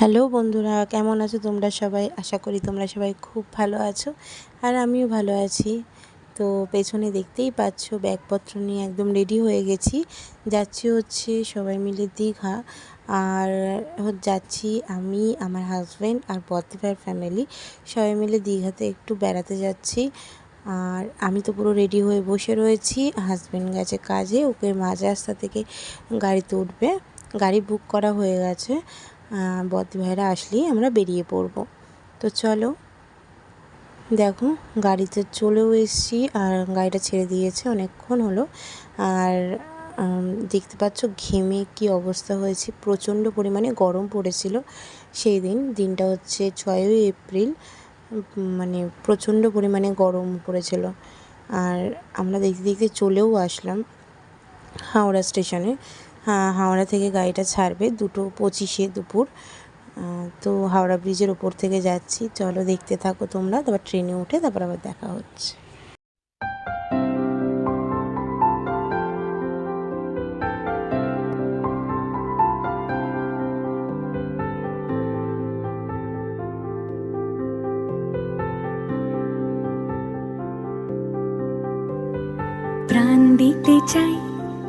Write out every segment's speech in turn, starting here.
Hello বন্ধুরা, কেমন আছো তোমরা সবাই? আশা করি তোমরা সবাই খুব ভালো আছো আর আমিও ভালো আছি। তো পেছনে দেখতেই পাচ্ছ, ব্যাগপত্র নিয়ে একদম রেডি হয়ে গেছি। যাচ্ছি হচ্ছে সবাই মিলে দীঘা। আর যাচ্ছি আমি, আমার হাজব্যান্ড আর বদ্দিভাইয়ের ফ্যামিলি সবাই মিলে দীঘাতে একটু বেড়াতে যাচ্ছি। আর আমি তো পুরো রেডি হয়ে বসে রয়েছি। হাজব্যান্ড গেছে কাজে, ওকে মাঝ রাস্তা থেকে গাড়িতে উঠবে। গাড়ি বুক করা হয়ে গেছে। বদ্দি ভাইরা আসলেই আমরা বেরিয়ে পড়ব। তো চলো, দেখো, গাড়িতে চলেও এসেছি আর গাড়িটা ছেড়ে দিয়েছে, অনেকক্ষণ হলো। আর দেখতে পাচ্ছ ঘেমে কি অবস্থা হয়েছে, প্রচণ্ড পরিমাণে গরম পড়েছিল সেই দিন। দিনটা হচ্ছে ছয়ই এপ্রিল মানে প্রচণ্ড পরিমাণে গরম পড়েছিল। আর আমরা দেখতে দেখতে চলেও আসলাম হাওড়া স্টেশনে। হাওড়া থেকে গাড়িটা ছাড়বে দুটো পঁচিশে দুপুর। তো হাওড়া ব্রিজের ওপর থেকে যাচ্ছি। চলো দেখতে থাকো তোমরা, তারপর ট্রেনে উঠে তারপর আবার দেখা হচ্ছে। প্রাণ দিতে চাই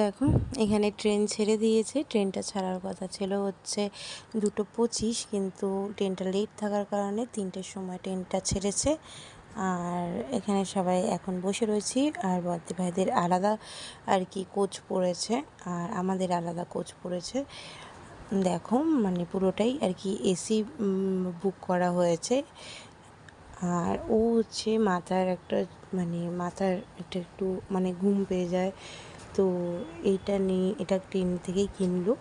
দেখো, এখানে ট্রেন ছেড়ে দিয়েছে। ট্রেনটা ছাড়ার কথা ছিল হচ্ছে দুটো পঁচিশ, কিন্তু ট্রেনটা লেট থাকার কারণে তিনটের সময় ট্রেনটা ছেড়েছে। আর এখানে সবাই এখন বসে রয়েছি, আর বদ্দি ভাইদের আলাদা আর কি কোচ পড়েছে, আর আমাদের আলাদা কোচ পড়েছে। দেখো মানে পুরোটাই আর কি এসি বুক করা হয়েছে। আর ও হচ্ছে মাথার একটা মানে মাথার একটা একটু মানে ঘুম পেয়ে যায়। তো এইটা নিয়ে, এটা ট্রেন থেকেই কিনলো।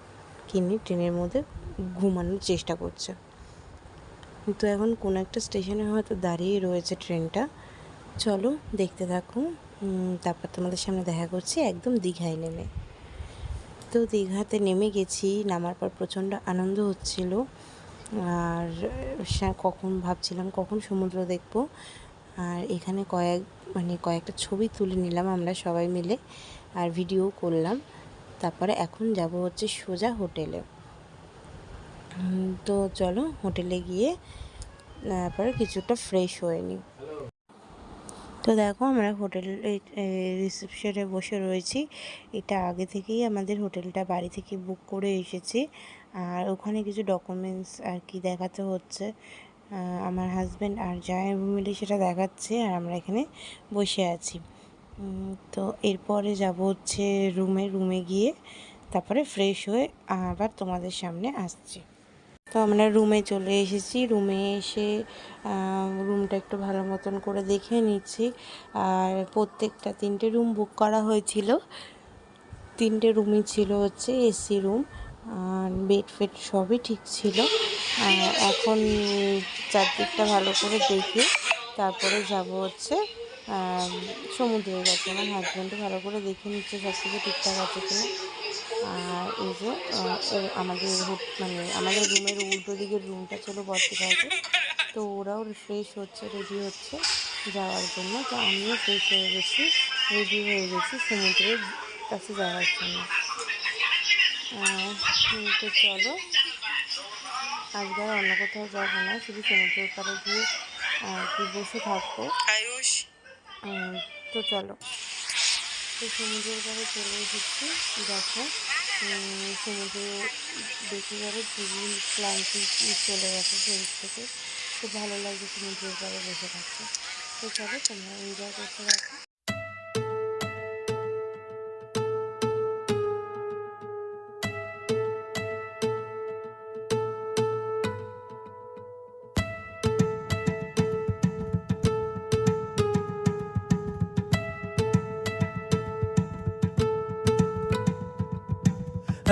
কিনে ট্রেনের মধ্যে ঘুমানোর চেষ্টা করছে। তো এখন কোনো একটা স্টেশনে হয়তো দাঁড়িয়ে রয়েছে ট্রেনটা। চলো দেখতে থাকো। তারপর তোমাদের সামনে দেখা করছি একদম দীঘায় নেমে। তো দীঘাতে নেমে গেছি, নামার পর প্রচণ্ড আনন্দ হচ্ছিল। আর কখন ভাবছিলাম কখন সমুদ্র দেখব। আর এখানে কয়েক মানে কয়েকটা ছবি তুলে নিলাম আমরা সবাই মিলে। আর ভিডিও করলাম। তারপরে এখন যাব হচ্ছে সোজা হোটেলে। তো চলো হোটেলে গিয়ে, তারপরে কিছুটা ফ্রেশ হয়ে নিই। তো দেখো আমরা হোটেল রিসেপশনে বসে রয়েছি। এটা আগে থেকেই আমাদের হোটেলটা বাড়ি থেকে বুক করে এসেছি। আর ওখানে কিছু ডকুমেন্টস আর কি দেখাতে হচ্ছে। আমার হাজব্যান্ড আর জামাই মিলে সেটা দেখাচ্ছে আর আমরা এখানে বসে আছি। তো এরপরে যাব হচ্ছে রুমে রুমে গিয়ে তারপরে ফ্রেশ হয়ে আবার তোমাদের সামনে আসছি। তো আমরা রুমে চলে এসেছি। রুমে এসে রুমটা একটু ভালো মতন করে দেখে নিচ্ছি। আর প্রত্যেকটা তিনটে রুম বুক করা হয়েছিল। তিনটে রুমই ছিল হচ্ছে এসি রুম আর বেড ফেড সবই ঠিক ছিল। এখন চারদিকটা ভালো করে দেখে। তারপরে যাব হচ্ছে আম, সমুদ্রের কাছে আমার হাজব্যান্ডও ভালো করে দেখে নিচ্ছে সব কিছু ঠিকঠাক আছে কিনা। আর এই যে আমাদের মানে আমাদের রুমের উল্টো দিকের রুমটা ছিল বর্তিকাতে তো ওরাও ফ্রেশ হচ্ছে রেডি হচ্ছে যাওয়ার জন্য। তো আমিও ফ্রেশ হয়ে গেছি রেডি হয়ে গেছি সমুদ্রের কাছে যাওয়ার জন্য। তো চলো আজকে আর অন্য কোথাও যাব না শুধু সমুদ্রের পাড়ে গিয়ে বসে থাকব। আয়ুষ। তো চলো। তো সমুদ্রের পাড়ে চলে এসেছি। দেখো সমুদ্র দেখে গেলে দুদিন ক্লান্তি চলে গেছে শরীর থেকে। খুব ভালো লাগছে সমুদ্রের পাড়ে বসে থাকতে। তো চলো, তোমরা এনজয় করতে থাকো।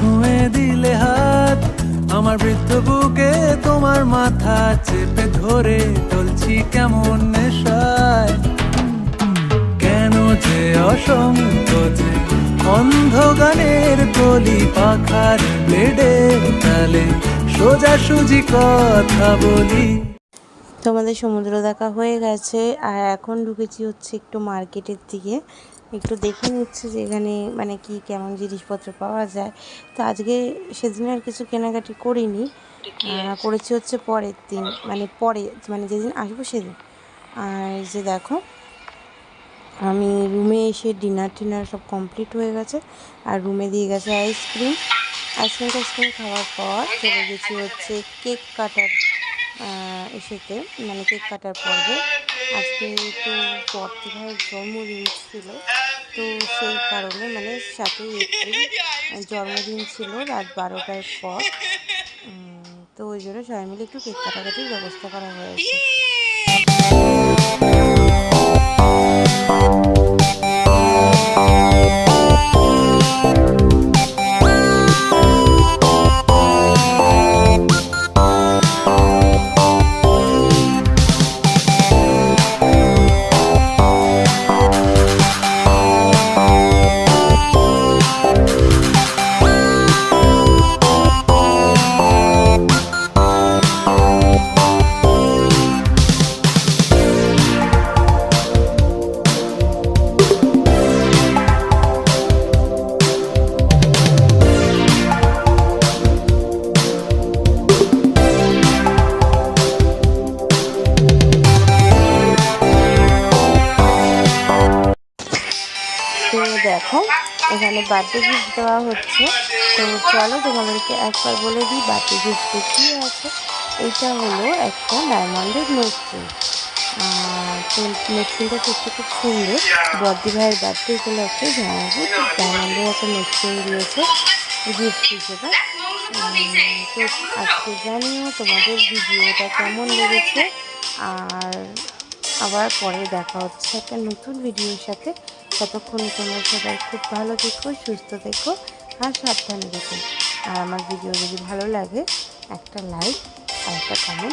ছুঁয়ে দিলে হাত। আমার বৃদ্ধ বুকে তোমার মাথা চেপে ধরে চলছি কেমন নেশায়। কেন যে অসংকোচে অন্ধ গানের কলি পাখার ব্লেডের তালে সোজাসুজি কথা বলি। তোমাদের সমুদ্র দেখা হয়ে গেছে, আর এখন ঢুকেছি হচ্ছে একটু মার্কেটের দিকে। একটু দেখে নিচ্ছি যে এখানে মানে কি কেমন জিনিসপত্র পাওয়া যায়। তো আজকে সেদিন আর কিছু কেনাকাটি করিনি। করেছি হচ্ছে পরের দিন মানে পরে মানে যেদিন আসব সেদিন। আর যে দেখো আমি রুমে এসে ডিনার টিনার সব কমপ্লিট হয়ে গেছে। আর রুমে দিয়ে গেছে আইসক্রিম। আইসক্রিম টাইসক্রিম খাওয়ার পর চলে গেছি হচ্ছে কেক কাটার এসেতে মানে কেক কাটার পর্বে। আজকে তো পর্তি ভাইয়ের জন্মদিন ছিল, তো সেই কারণে মানে সাতই এপ্রিল জন্মদিন ছিল রাত বারোটার পর। তো ওই জন্য সবাই মিলে একটু কেক কাটাকাটির ব্যবস্থা করা হয়েছে। এখানে বার্থডে গিফট দেওয়া হচ্ছে। তো চলো তোমাদেরকে একবার বলে দিই বার্থডে গিফটে কী আছে। এটা হলো একটা ডায়মন্ডের তো নোটপিনটা সত্যি খুব সুন্দর। বদ্দি ভাইয়ের বার্থডে উপলক্ষে জামাবু ডায়মন্ডের একটা নোটপিন দিয়েছে গিফট হিসেবে। তো আজকে জানিও তোমাদের ভিডিওটা কেমন লেগেছে। আর আবার পরে দেখা হচ্ছে একটা নতুন ভিডিওর সাথে। ততক্ষণ তোমরা সবাই খুব ভালো থেকো, সুস্থ থেকো আর সাবধানে থেকো। আর আমার ভিডিও যদি ভালো লাগে, একটা লাইক আর একটা কমেন্ট